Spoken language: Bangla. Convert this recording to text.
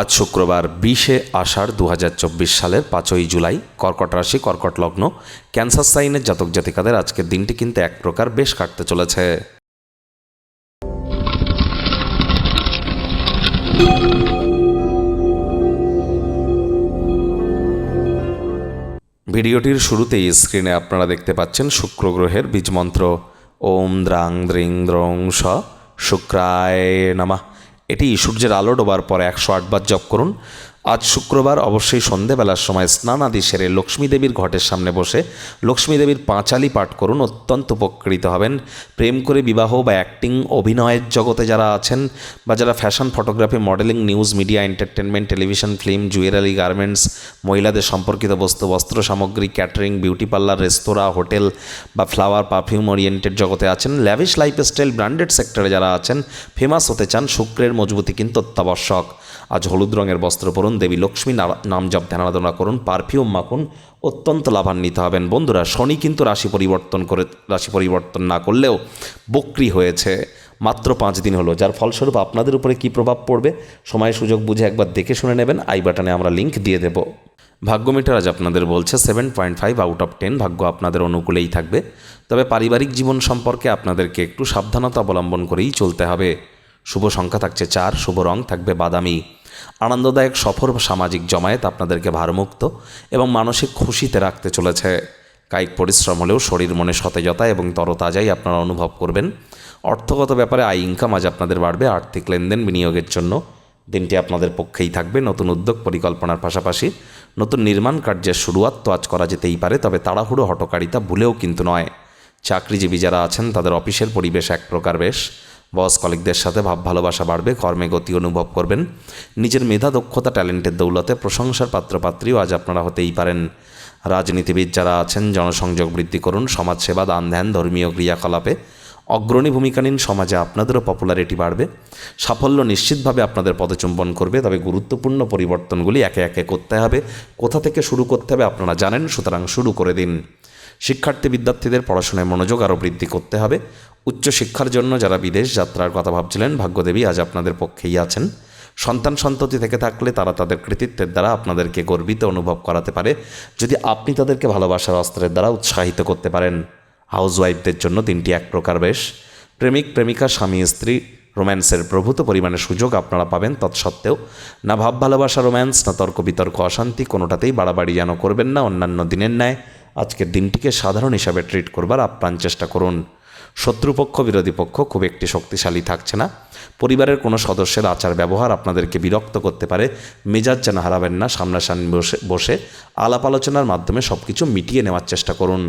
আজ শুক্রবার বিশে আষাঢ় দু হাজার চব্বিশ সালের পাঁচই জুলাই, কর্কট রাশি, কর্কট লগ্ন, ক্যান্সার সাইনের জাতক জাতিকাদের আজকের দিনটি কিন্তু এক প্রকার বেশ কাটতে চলেছে। ভিডিওটির শুরুতেই স্ক্রিনে আপনারা দেখতে পাচ্ছেন শুক্র গ্রহের বীজমন্ত্র। ওম দ্রাং দ্রিং দ্রং শুক্রায় নামা। এটি সূর্যের আলো ডোবার পরে একশো আটবার জপ করুন। আজ শুক্রবার অবশ্যই সন্ধেবেলার সময় স্নান আদি সেরে লক্ষ্মী দেবীর ঘটের সামনে বসে লক্ষ্মী দেবীর পাঁচালি পাঠ করুন, অত্যন্ত উপকৃত হবেন। প্রেম করে বিবাহ বা অ্যাক্টিং অভিনয়ের জগতে যারা আছেন বা যারা fashion photography modelling news media entertainment television film jewellery garments মহিলাদের সম্পর্কিত বস্তু, বস্ত্র সামগ্রী catering beauty parlour restaurant hotel বা ফ্লাওয়ার পারফিউম ওরিয়েন্টেড জগতে আছেন ল্যাভিশ লাইফস্টাইল ব্র্যান্ডেড সেক্টরে যারা আছেন ফেমাস হতে চান, শুক্রের মজবুতি কিন্তু অত্যাবশ্যক। আজ হলুদ রঙের বস্ত্র পরুন দেবী লক্ষ্মী নাম জপ ধ্যানাধনা করুন পারফিউম মাখুন, অত্যন্ত লাভান্বিত হবেন। বন্ধুরা, শনি কিন্তু রাশি পরিবর্তন করে, রাশি পরিবর্তন না করলেও বক্রি হয়েছে মাত্র পাঁচ দিন হলো। যার ফলস্বরূপ আপনাদের উপরে কী প্রভাব পড়বে সময় সুযোগ বুঝে একবার দেখে শুনে নেবেন। আই বাটনে আমরা লিংক দিয়ে দেব। ভাগ্য মিটার আজ আপনাদের বলছে seven point five out of ten ভাগ্য আপনাদের অনুকূলেই থাকবে। তবে পারিবারিক জীবন সম্পর্কে আপনাদেরকে একটু সাবধানতা অবলম্বন করেই চলতে হবে। শুভ সংখ্যা থাকছে চার, শুভ রং থাকবে বাদামি। আনন্দদায়ক সফর সামাজিক জমায়েত আপনাদেরকে ভারমুক্ত এবং মানসিক খুশিতে রাখতে চলেছে। কায়িক পরিশ্রম হলেও শরীর মনে সতেজতা এবং তরতাজাই আপনারা অনুভব করবেন। অর্থগত ব্যাপারে আয় ইনকাম আজ আপনাদের বাড়বে। আর্থিক লেনদেন বিনিয়োগের জন্য দিনটি আপনাদের পক্ষেই থাকবে। নতুন উদ্যোগ পরিকল্পনার পাশাপাশি নতুন নির্মাণ কার্যের শুরুয়াত তো আজ করা যেতেই পারে, তবে তাড়াহুড়ো, হটকারিতা ভুলেও কিন্তু নয়। চাকরিজীবী যারা আছেন, তাদের অফিসের পরিবেশ এক প্রকার বেশ। বস কলিকদের সাথে ভাব ভালোবাসা বাড়বে, কর্মে গতি অনুভব করবেন। নিজের মেধা, দক্ষতা, ট্যালেন্টের দৌলতে প্রশংসার পাত্রপাত্রীও আজ আপনারা হতেই পারেন। রাজনীতিবিদ যারা আছেন, জনসংযোগ বৃদ্ধি করুন, সমাজসেবা, দান ধ্যান, ধর্মীয় ক্রিয়াকলাপে। অগ্রণী ভূমিকা নিন, সমাজে আপনাদেরও পপুলারিটি বাড়বে। সাফল্য নিশ্চিতভাবে আপনাদের পদচুম্বন করবে, তবে গুরুত্বপূর্ণ পরিবর্তনগুলি একে একে করতে হবে। কোথা থেকে শুরু করতে হবে আপনারা জানেন, সুতরাং শুরু করে দিন। শিক্ষার্থী বিদ্যার্থীদের পড়াশোনায় মনোযোগ আরও বৃদ্ধি করতে হবে। উচ্চশিক্ষার জন্য যারা বিদেশ যাত্রার কথা ভাবছিলেন, ভাগ্যদেবী আজ আপনাদের পক্ষেই আছেন। সন্তান সন্ততি থেকে থাকলে তারা তাদের কৃতিত্বের দ্বারা আপনাদেরকে গর্বিত অনুভব করাতে পারে। যদি আপনি তাদেরকে ভালোবাসার অস্ত্রের দ্বারা উৎসাহিত করতে পারেন, হাউসওয়াইফদের জন্য দিনটি এক প্রকার বেশ। প্রেমিক, প্রেমিকা, স্বামী, স্ত্রী, রোম্যান্সের প্রভূত পরিমাণে সুযোগ আপনারা পাবেন তৎসত্ত্বেও। না ভাব ভালোবাসা, রোম্যান্স, না তর্ক বিতর্ক, অশান্তি, কোনোটাতেই বাড়াবাড়ি যেন করবেন না। অন্যান্য দিনের ন্যায় আজকের দিনটিকে সাধারণ হিসাবে ট্রিট করবার আপ্রাণ চেষ্টা করুন। শত্রুপক্ষ, বিরোধী পক্ষ খুব একটি শক্তিশালী থাকছে না। পরিবারের কোনো সদস্যের আচার ব্যবহার আপনাদেরকে বিরক্ত করতে পারে। মেজাজ যেন হারাবেন না, সামনাসামনি বসে বসে আলাপ আলোচনার মাধ্যমে সব কিছু মিটিয়ে নেওয়ার চেষ্টা করুন।